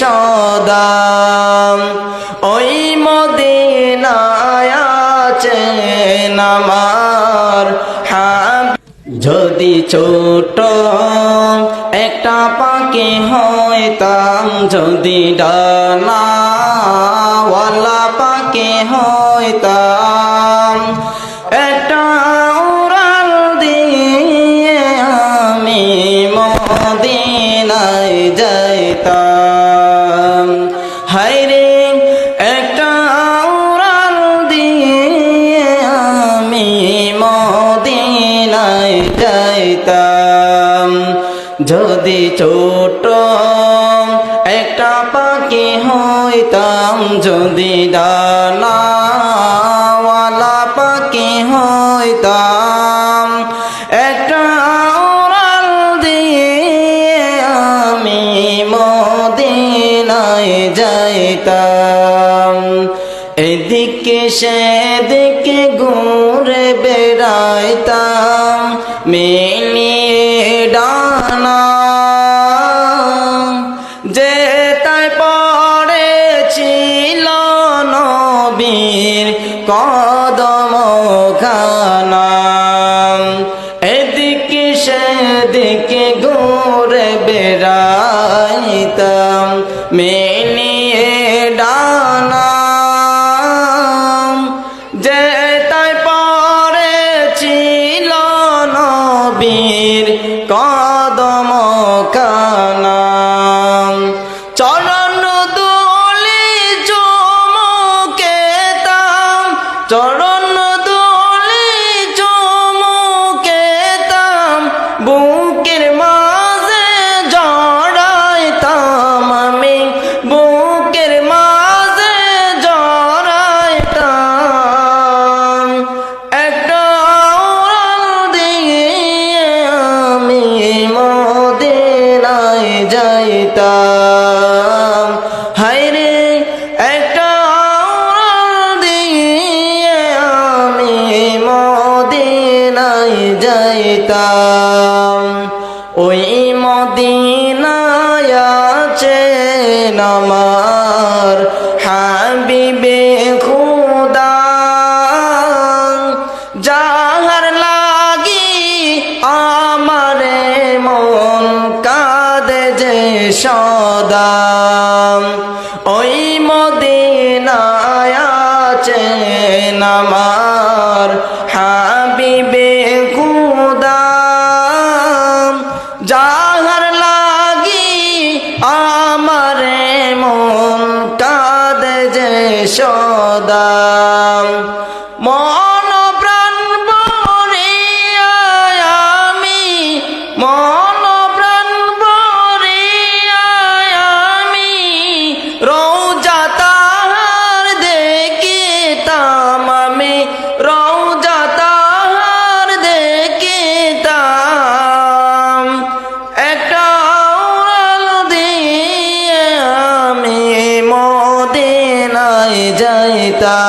সদাম। ওই মদিনায় নামার হাব যদি ছোট একটা পাখি হইতাম যদি ডানাওয়ালা পাখি হইতাম যদি ছোট, একটা পাখি হইতাম যদি ডানাওয়ালা পাখি হইতাম, একটা উড়াল দিয়ে আমি মদিনায় যাইতাম। এদিকে সেদিকে ঘুরে বেড়াইতাম মিলিয়ে ডানা কদম খানা এদিকে সেদিকে ঘুরে বেড়াইতাম মিলিয়ে ডানা যে তাই পড়েছিল নবীর কদম চরণ দুলি চুমুকেতাম, বুকের মাঝে জড়াইতাম আমি, বুকের মাঝে জড়াইতাম। একটা দিয়ে আমি মদিনায় যাইতাম। যাইতাম ওই মদিনায় আছেন আমার হাবিবে খুদা। মন কাঁদে যে ওই মদিনায় আমার যাহার লাগি আমার মন কাঁদে যে সদা। মন পিতা